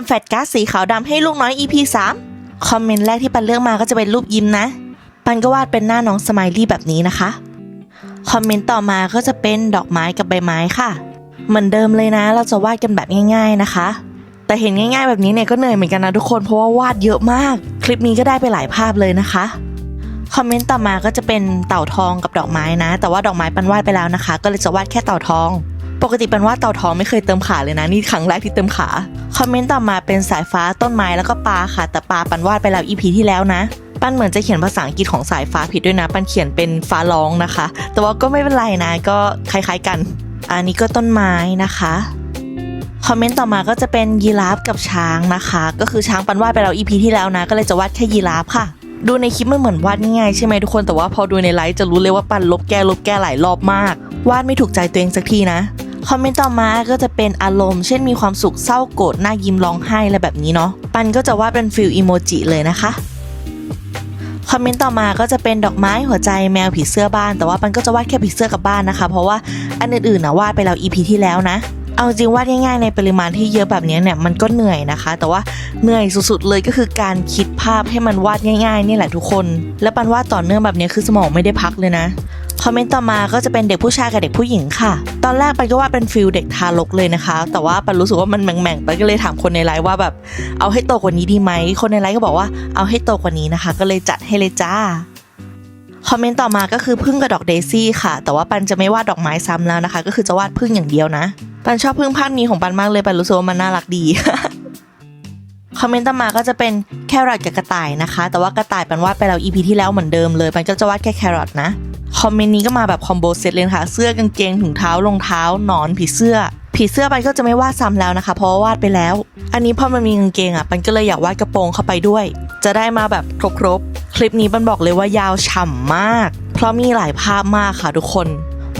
ำแฟลชการ์ดสีขาวดำให้ลูกน้อย EP 3 คอมเมนต์แรกที่ปันเลือกมาก็จะเป็นรูปยิ้มนะ ปันก็วาดเป็นหน้าน้องสไมลี่แบบนี้นะคะ คอมเมนต์ต่อมาก็จะเป็นดอกไม้กับใบไม้ค่ะ เหมือนเดิมเลยนะ เราจะวาดกันแบบง่าย ๆนะคะ แต่เห็นง่าย ๆ แบบนี้เนี่ยก็เหนื่อยเหมือนกันนะทุกคนเพราะว่าวาดเยอะมาก คลิปนี้ก็ได้ไปหลายภาพเลยนะคะคอมเมนต์ต่อมาก็จะเป็นเต่าทองกับดอกไม้นะ แต่ว่าดอกไม้ปันวาดไปแล้วนะคะ ก็เลยจะวาดแค่เต่าทอง ปกติปันวาดเต่าทองไม่เคยเติมขาเลยนะ นี่ครั้งแรกที่เติมขา คอมเมนต์ต่อมาเป็นสายฟ้าต้นไม้แล้วก็ปลาค่ะ แต่ปลาปันวาดไปแล้วอีพีที่แล้วนะปันเหมือนจะเขียนภาษาอังกฤษของสายฟ้าผิดด้วยนะ ปันเขียนเป็นฟ้าร้องนะคะ แต่ว่าก็ไม่เป็นไรนะก็คล้ายๆกัน อันนี้ก็ต้นไม้นะคะคอมเมนต์ต่อมาก็จะเป็นยีราฟกับช้างนะคะ ก็คือช้างปันวาดไปแล้วอีพีที่แล้วนะ ก็เลยจะวาดแค่ยีราฟค่ะ ดูในคลิปมันเหมือนวาดง่ายใช่ไหมทุกคนแต่ว่าพอดูในไลฟ์จะรู้เลยว่าปันลบแก้ลบแก้หลายรอบมาก วาดไม่ถูกใจตัวเองสักทีนะ คอมเมนต์ต่อมาก็จะเป็นอารมณ์ เช่นมีความสุขเศร้าโกรธหน้ายิ้มร้องไห้อะไรแบบนี้เนาะปันก็จะวาดเป็นฟิลอีโมจิเลยนะคะคอมเมนต์ต่อมาก็จะเป็นดอกไม้หัวใจแมวผีเสื้อบ้าน แต่ว่าปันก็จะวาดแค่ผีเสื้อกับบ้านนะคะ เพราะว่าอันอื่นๆนะวาดไปแล้ว EP ที่แล้วนะ เอาจริงวาดง่ายๆในปริมาณที่เยอะแบบนี้เนี่ยมันก็เหนื่อยนะคะ แต่ว่าเหนื่อยสุดๆเลยก็คือการคิดภาพให้มันวาดง่ายๆนี่แหละทุกคน แล้วปันวาดต่อเนื่องแบบนี้คือสมองไม่ได้พักเลยนะ คอมเมนต์ต่อมาก็จะเป็นเด็กผู้ชายกับเด็กผู้หญิงค่ะ ตอนแรกปันก็ว่าเป็นฟิลเด็กทารกเลยนะคะ แต่ว่าปันรู้สึกว่ามันแหม่งๆปันก็เลยถามคนในไลน์ว่าแบบเอาให้โตกว่านี้ดีไหม คนในไลน์ก็บอกว่าเอาให้โตกว่านี้นะคะ ก็เลยจัดให้เลยจ้าคอมเมนต์ต่อมาก็คือพึ่งกับดอกเดซี่ค่ะ แต่ว่าปันจะไม่วาดดอกไม้ซ้ำแล้วนะคะ ก็คือจะวาดพึ่งอย่างเดียวนะ ปันชอบพึ่งภาพนี้ของปันมากเลยปันรู้สึกว่ามันน่ารักดี คอมเมนต์ต่อมาก็จะเป็นแครอทกับกระต่ายนะคะ แต่ว่ากระต่ายปันวาดไปแล้ว EP ที่แล้วเหมือนเดิมเลยปันก็จะวาดแค่แครอทนะคอมเมนต์นี้ก็มาแบบคอมโบเซตเลยนะคะเสื้อกางเกงถุงเท้ารองเท้าหนอนผีเสื้อ ผีเสื้อปันก็จะไม่วาดซ้ำแล้วนะคะ เพราะว่าวาดไปแล้ว อันนี้พอมันมีกางเกงอะปันก็เลยอยากวาดกระโปรงเข้าไปด้วย จะได้มาแบบครบๆคลิปนี้ปันบอกเลยว่ายาวฉ่ำมาก เพราะมีหลายภาพมากค่ะทุกคน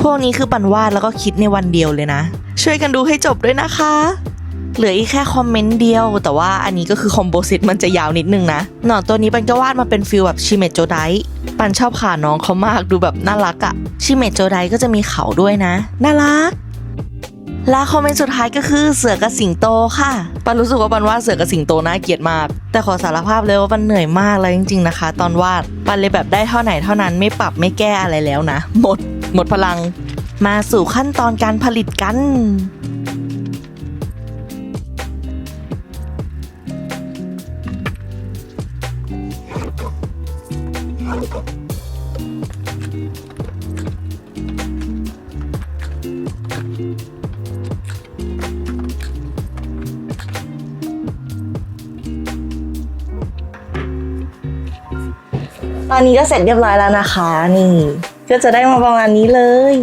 พวกนี้คือปันวาดแล้วก็คิดในวันเดียวเลยนะ ช่วยกันดูให้จบด้วยนะคะ เหลืออีกแค่คอมเมนต์เดียว แต่ว่าอันนี้ก็คือคอมโบเซตมันจะยาวนิดนึงนะหนอนตัวนี้ปันก็วาดมาเป็นฟิลแบบชิเมจโจไดปันชอบขาน้องเขามากดูแบบน่ารักอะชิเมจโจไดก็จะมีเขาด้วยนะ น่ารักและคอมเมนต์สุดท้ายก็คือเสือกับสิงโตค่ะ ปันรู้สึกว่าปันวาดเสือกับสิงโตน่าเกลียดมาก แต่ขอสารภาพเลยว่าปันเหนื่อยมากเลยจริงๆนะคะ ตอนวาด ปันเลยแบบได้เท่าไหนเท่านั้นไม่ปรับไม่แก้อะไรแล้วนะ หมด หมดพลัง มาสู่ขั้นตอนการผลิตกัน ตอนนี้ก็เสร็จเรียบร้อยแล้วนะคะ นี่ ก็จะได้มาประมาณนี้เลย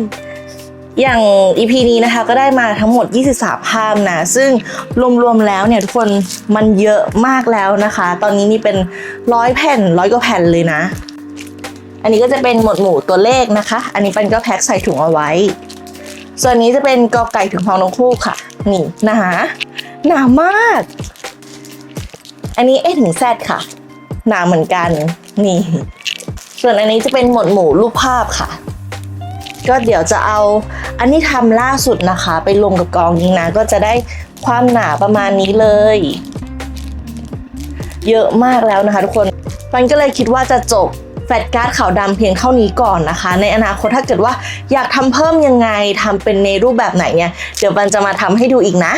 อย่าง EP นี้นะคะก็ได้มาทั้งหมด 23 ภาพนะ ซึ่งรวมๆแล้วเนี่ยทุกคนมันเยอะมากแล้วนะคะ ตอนนี้นี่เป็นร้อยแผ่นร้อยกว่าแผ่นเลยนะ อันนี้ก็จะเป็นหมวดหมู่ตัวเลขนะคะ อันนี้ป็นก็แพ็คใส่ถุงเอาไว้ ส่วนนี้จะเป็นกอไก่ถึงพองนกคู่ค่ะ นี่หนาหนามาก อันนี้เอถึงแซดค่ะ หนาเหมือนกัน นี่ ส่วนอันนี้จะเป็นหมวดหมู่รูปภาพค่ะ ก็เดี๋ยวจะเอาอันนี้ทำล่าสุดนะคะ ไปลงกับกองนี้นะ ก็จะได้ความหนาประมาณนี้เลย เยอะมากแล้วนะคะทุกคนปันก็เลยคิดว่าจะจบแฟลชการ์ดขาวดำเพียงเท่านี้ก่อนนะคะ ในอนาคตถ้าเกิดว่าอยากทำเพิ่มยังไงทำเป็นในรูปแบบไหนเนี่ยเดี๋ยวปันจะมาทำให้ดูอีกนะ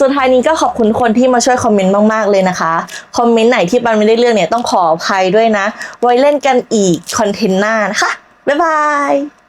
สุดท้ายนี้ก็ขอบคุณคนที่มาช่วยคอมเมนต์มาก ๆ เลยนะคะ คอมเมนต์ไหนที่ปันไม่ได้เรื่องเนี่ยต้องขออภัยด้วยนะ ไว้เล่นกันอีกคอนเทนต์หน้านะคะ บ๊ายบาย